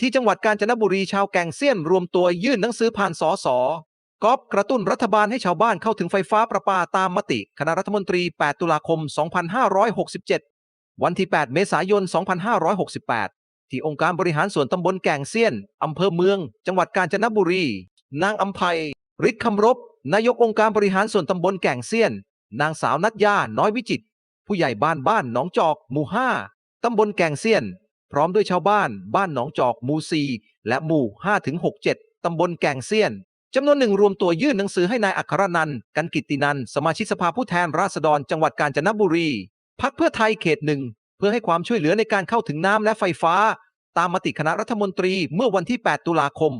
ที่จังหวัดกาญจนบุรีชาวแก่งเซียนรวมตัวยื่นหนังสือผ่านสสกอบกระตุ้นรัฐบาลให้ชาวบ้านเข้าถึงไฟฟ้าประปาตามมติคณะรัฐมนตรี 8 ตุลาคม 2567 วันที่ 8 เมษายน 2568 ที่องค์การบริหารส่วนตำบลแก่งเซียน อำเภอเมือง จังหวัดกาญจนบุรี นางอัมภัยฤทธิ์คำรบ นายกองค์การบริหารส่วนตำบลแก่งเซียน นางสาวนัทยา น้อยวิจิตรผู้ใหญ่บ้านบ้านหนองจอก หมู่ 5 ตำบลแก่งเซียน พร้อมด้วยชาวบ้าน บ้านหนองจอกหมู่ 4 และหมู่ 5-67 ตำบลแก่งเซียนจำนวนหนึ่งรวมตัวยื่นหนังสือให้นายอัครนันท์กันกิตินันท์สมาชิกสภาผู้แทนราษฎรจังหวัดกาญจนบุรีพักเพื่อไทยเขตหนึ่งเพื่อให้ความช่วยเหลือในการเข้าถึงน้ำและไฟฟ้า ตามมติคณะรัฐมนตรีเมื่อวันที่ 8 ตุลาคม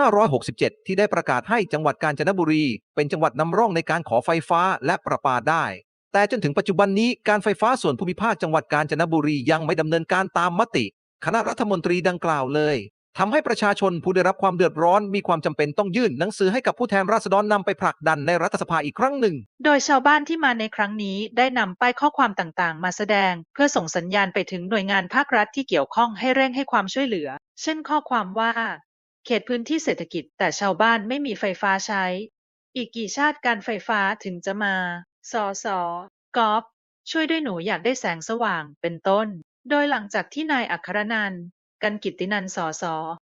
2567 ที่ได้ประกาศให้จังหวัดกาญจนบุรี เป็นจังหวัดนำร่องในการขอไฟฟ้าและประปาได้ แต่จนถึงปัจจุบันนี้การไฟฟ้าส่วนภูมิภาคจังหวัดกาญจนบุรียังไม่ดำเนินการตามมติ คณะรัฐมนตรีดังกล่าวเลยทำให้ประชาชนผู้ได้รับความเดือดร้อนมีความจำเป็นต้องยื่นหนังสือให้กับผู้แทนราษฎรนำไปผลักดันในรัฐสภาอีกครั้งหนึ่ง โดยชาวบ้านที่มาในครั้งนี้ได้นำป้ายข้อความต่างๆ มาแสดง เพื่อส่งสัญญาณไปถึงหน่วยงานภาครัฐที่เกี่ยวข้องให้เร่งให้ความช่วยเหลือ เช่น ข้อความว่า เขตพื้นที่เศรษฐกิจ แต่ชาวบ้านไม่มีไฟฟ้าใช้ อีกกี่ชาติการไฟฟ้าถึงจะมา สอ สอกอฟ ช่วยด้วยหนูอยากได้แสงสว่าง เป็นต้น โดยหลังจากที่นายอัครนันท์กันกิตตินันท์สอสอ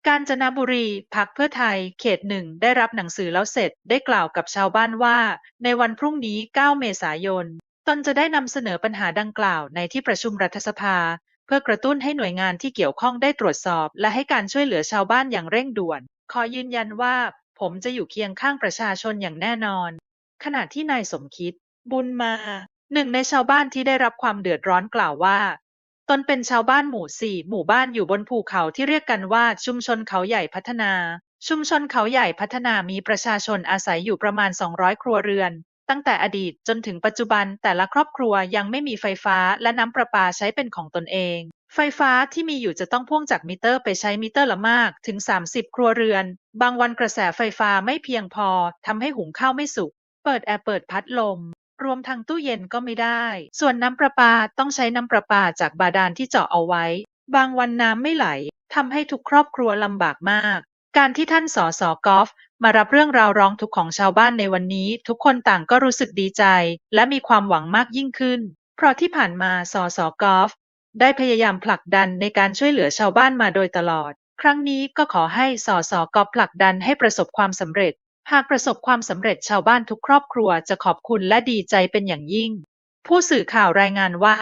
กาญจนบุรีพักเพื่อไทย เขตหนึ่ง ได้รับหนังสือแล้วเสร็จ ได้กล่าวกับชาวบ้านว่า ในวันพรุ่งนี้ 9 เมษายน ตนจะได้นำเสนอปัญหาดังกล่าวในที่ประชุมรัฐสภา เพื่อกระตุ้นให้หน่วยงานที่เกี่ยวข้องได้ตรวจสอบ และให้การช่วยเหลือชาวบ้านอย่างเร่งด่วน ขอยืนยันว่า ผมจะอยู่เคียงข้างประชาชนอย่างแน่นอน ขณะที่นายสมคิด บุญมา หนึ่งในชาวบ้านที่ได้รับความเดือดร้อนกล่าวว่า ตนเป็นชาวบ้านหมู่สี่ หมู่บ้านอยู่บนภูเขาที่เรียกกันว่า ชุมชนเขาใหญ่พัฒนา ชุมชนเขาใหญ่พัฒนามีประชาชนอาศัยอยู่ประมาณ 200 ครัวเรือน ตั้งแต่อดีตจนถึงปัจจุบันแต่ละครอบครัวยังไม่มีไฟฟ้าและน้ำประปาใช้เป็นของตนเอง ไฟฟ้าที่มีอยู่จะต้องพ่วงจากมิเตอร์ไปใช้มิเตอร์ละมากถึง 30 ครัวเรือน บางวันกระแสไฟฟ้าไม่เพียงพอทำให้หุงข้าวไม่สุก เปิดแอร์เปิดพัดลม รวมทั้งตู้เย็นก็ไม่ได้ ส่วนน้ำประปาต้องใช้น้ำประปาจากบาดาลที่เจาะเอาไว้ บางวันน้ำไม่ไหลทำให้ทุกครอบครัวลำบากมาก การที่ท่านสอสอกอฟมารับเรื่องราวร้องทุกข์ของชาวบ้านในวันนี้ ทุกคนต่างก็รู้สึกดีใจ และมีความหวังมากยิ่งขึ้น เพราะที่ผ่านมาสอสอกอฟได้พยายามผลักดันในการช่วยเหลือชาวบ้านมาโดยตลอด ครั้งนี้ก็ขอให้สอสอกอฟผลักดันให้ประสบความสำเร็จ หากประสบความสำเร็จชาวบ้านทุกครอบครัวจะขอบคุณและดีใจเป็นอย่างยิ่ง ผู้สื่อข่าวรายงานว่า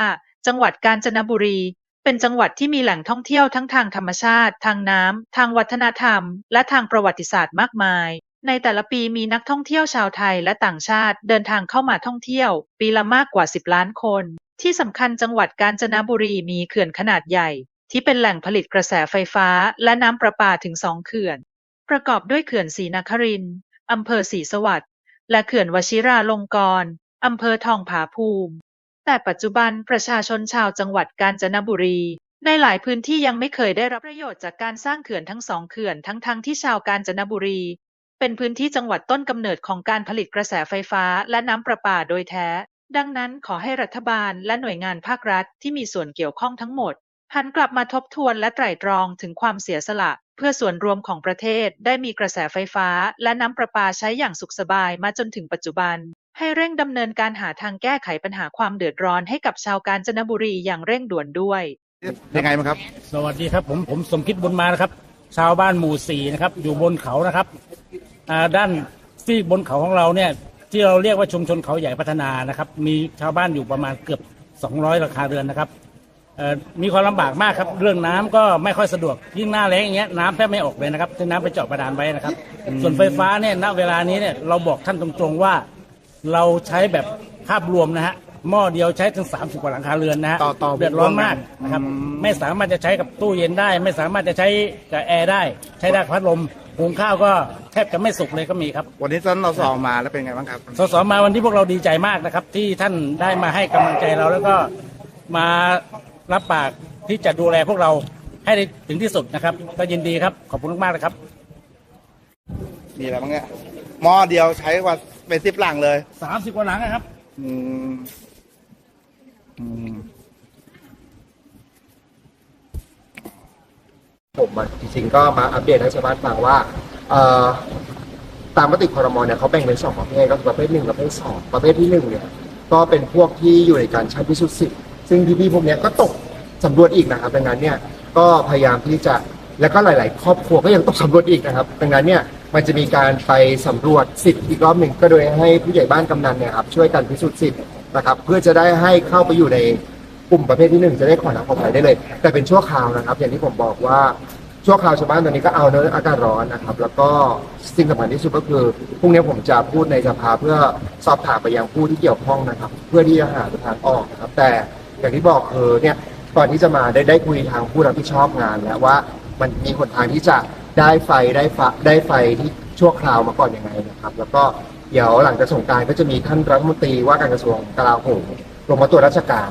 จังหวัดกาญจนบุรี เป็นจังหวัดที่มีแหล่งท่องเที่ยวทั้งทางธรรมชาติ ทางน้ำ ทางวัฒนธรรม และทางประวัติศาสตร์มากมาย ในแต่ละปีมีนักท่องเที่ยวชาวไทยและต่างชาติเดินทางเข้ามาท่องเที่ยว ปีละมากกว่า 10 ล้านคน ที่สำคัญจังหวัดกาญจนบุรีมีเขื่อนขนาดใหญ่ ที่เป็นแหล่งผลิตกระแสไฟฟ้า และน้ำประปาถึงสองเขื่อน ประกอบด้วยเขื่อนศรีนครินทร์ อำเภอศรีสวัสดิ์ และเขื่อนวชิราลงกรณ์ อำเภอทองผาภูมิ แต่ปัจจุบันประชาชนชาวจังหวัดกาญจนบุรีในหลายพื้นที่ยังไม่เคยได้รับประโยชน์จากการสร้างเขื่อนทั้งสองเขื่อนทั้งทงที่ชาวกาญจนบุรี เป็นพื้นที่จังหวัดต้นกำเนิดของการผลิตกระแสไฟฟ้าและน้ำประปาโดยแท้ ดังนั้นขอให้รัฐบาลและหน่วยงานภาครัฐที่มีส่วนเกี่ยวข้องทั้งหมด หันกลับมาทบทวนและไตร่ตรองถึงความเสียสละ เพื่อส่วนรวมของประเทศได้มีกระแสไฟฟ้า และน้ำประปาใช้อย่างสุขสบายมาจนถึงปัจจุบัน ให้เร่งดำเนินการหาทางแก้ไขปัญหาความเดือดร้อนให้กับชาวกาญจนบุรีอย่างเร่งด่วนด้วยยังไงมั้างครับ สวัสดีครับผมผมสมคิดบุญมานะครับ ชาวบ้านหมู่สี่นะครับอยู่บนเขานะครับอ่าด้านซีกบนเขาของเราเนี่ยที่เราเรียกว่าชุมชนเขาใหญ่พัฒนานะครับ มีชาวบ้านอยู่ประมาณเกือบ 200ราคาเรือนนะครับเอ่อ มีความลำบากมากครับ เรื่องน้ำก็ไม่ค่อยสะดวกยิ่งหน้าแล้งอย่างเงี้ยน้ำแทบไม่ออกเลยนะครับที่น้ำไปเจาะบาดาลไว้นะครับ ส่วนไฟฟ้าเนี่ยณเวลานี้เนี่ยเราบอกท่านตรงๆว่า เราใช้แบบภาพรวมนะฮะหม้อเดียวใช้ถึง 30 กว่าหลังคาเรือนนะฮะต่อต่อเดือดร้อนมากนะครับอืมไม่สามารถจะใช้กับตู้เย็นได้ ไม่สามารถจะใช้กับแอร์ได้ ใช้ได้กับพัดลมหุงข้าวก็แทบจะไม่สุกเลยก็มีครับ วันนี้ท่านเราสอบมาแล้วเป็นไงบ้างครับสสมาวันที่พวกเราดีใจมากนะครับ ที่ท่านได้มาให้กำลังใจเราแล้วก็มา รับปากที่จะดูแลพวกเราให้ได้ถึงที่สุดนะครับ ก็ยินดีครับ ขอบคุณมากๆนะครับ มีอะไรบ้างเนี่ยหม้อเดียวใช้กว่าเป็นสิบหลังเลย30กว่าหลังนะครับ อืมอืมผมผมอะจริงๆก็มาอัปเดตให้ชาวบ้านฟังว่าเอ่อตามมติคอรมอเนี่ยเขาแบ่งเป็นสองประเภทก็คือประเภทหนึ่งกับประเภทสองประเภทที่หนึ่งเนี่ยก็เป็นพวกที่อยู่ในการชั้นพิสูจน์สิทธิ์ ซึ่งพี่ๆพวกเนี้ยก็ตกสำรวจอีกนะครับดังนั้นเนี่ยก็พยายามที่จะแล้วก็หลาย ๆ ครอบครัวก็ยังตกสำรวจอีกนะครับดังนั้นเนี่ยมันจะมีการไปสำรวจสิทธิ์อีกรอบหนึ่งก็โดยให้ผู้ใหญ่บ้านกำนันเนี่ยครับช่วยกันพิสูจน์สิทธิ์นะครับเพื่อจะได้ให้เข้าไปอยู่ในกลุ่มประเภทที่หนึ่งจะได้ขอน้ำขอไฟได้เลย แต่เป็นชั่วคราวนะครับ อย่างที่ผมบอกว่าชั่วคราวชาวบ้านตอนนี้ก็เอาเนื้ออากาศร้อนนะครับ แล้วก็สิ่งสำคัญที่สุดก็คือพรุ่งนี้ผมจะพูดในสภาเพื่อสอบถามไปยังผู้ที่เกี่ยวข้องนะครับ เพื่อที่จะหาทางออกนะครับแต่ อย่างที่บอกคือเนี่ยก่อนที่จะมาได้ได้คุยทางผู้รับผิดชอบงานแล้วว่ามันมีหนทางที่จะได้ไฟได้ฟได้ไฟที่ชั่วคราวมาก่อนยังไงนะครับ แล้วก็เดี๋ยวหลังจากสงการก็จะมีท่านรัฐมนตรีว่าการกระทรวงกลาโหมลงมาตรวจราชการ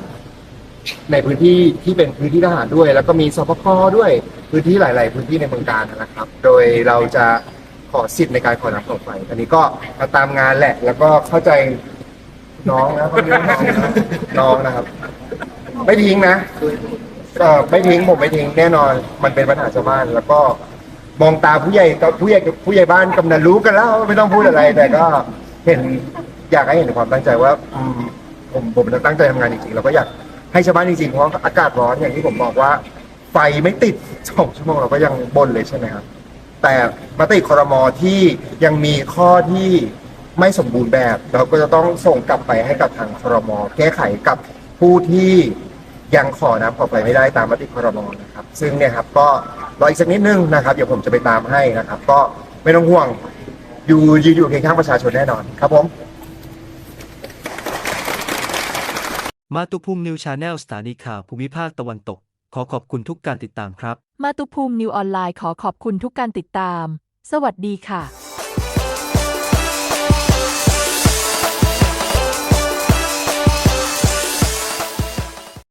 ในพื้นที่ที่เป็นพื้นที่ทหารด้วย แล้วก็มีสปคด้วยพื้นที่หลาย ๆ พื้นที่ในเมืองการนะครับ โดยเราจะขอสิทธิ์ในการขอน้ำขอไฟอันนี้ก็มาตามงานแหละ แล้วก็เข้าใจน้องนะคนนี้น้องนะน้องนะครับ ไม่ทิ้งนะเออไม่ทิ้งผมไม่ทิ้งแน่นอน มันเป็นปัญหาชาวบ้านแล้วก็มองตาผู้ใหญ่กับผู้ใหญ่ผู้ใหญ่บ้านกำนันรู้กันแล้วไม่ต้องพูดอะไร แต่ก็เห็นอยากให้เห็นความตั้งใจว่าอืมผมผมตั้งใจทำงานจริงๆแล้วก็อยากให้ชาวบ้านจริงๆเพราะอากาศร้อนอย่างที่ผมบอกว่า ไฟไม่ติดสองชั่วโมงเราก็ยังบนเลยใช่ไหมครับ แต่มติคอรมอที่ยังมีข้อที่ไม่สมบูรณ์แบบ เราก็จะต้องส่งกลับไปให้กับทางคอรมอแก้ไขกับ ผู้ที่ยังขอน้ำขอไฟไม่ได้ตามมติคอรมอนะครับ ซึ่งเนี่ยครับก็รออีกสักนิดนึงนะครับเดี๋ยวผมจะไปตามให้นะครับ ก็ไม่ต้องห่วงอยู่ยืนอยู่เคียงข้างประชาชนแน่นอนครับผมมาตุภูมินิวชาแนลสถานีข่าวภูมิภาคตะวันตก ขอขอบคุณทุกการติดตามครับ มาตุภูมินิวออนไลน์ขอขอบคุณทุกการติดตาม สวัสดีค่ะ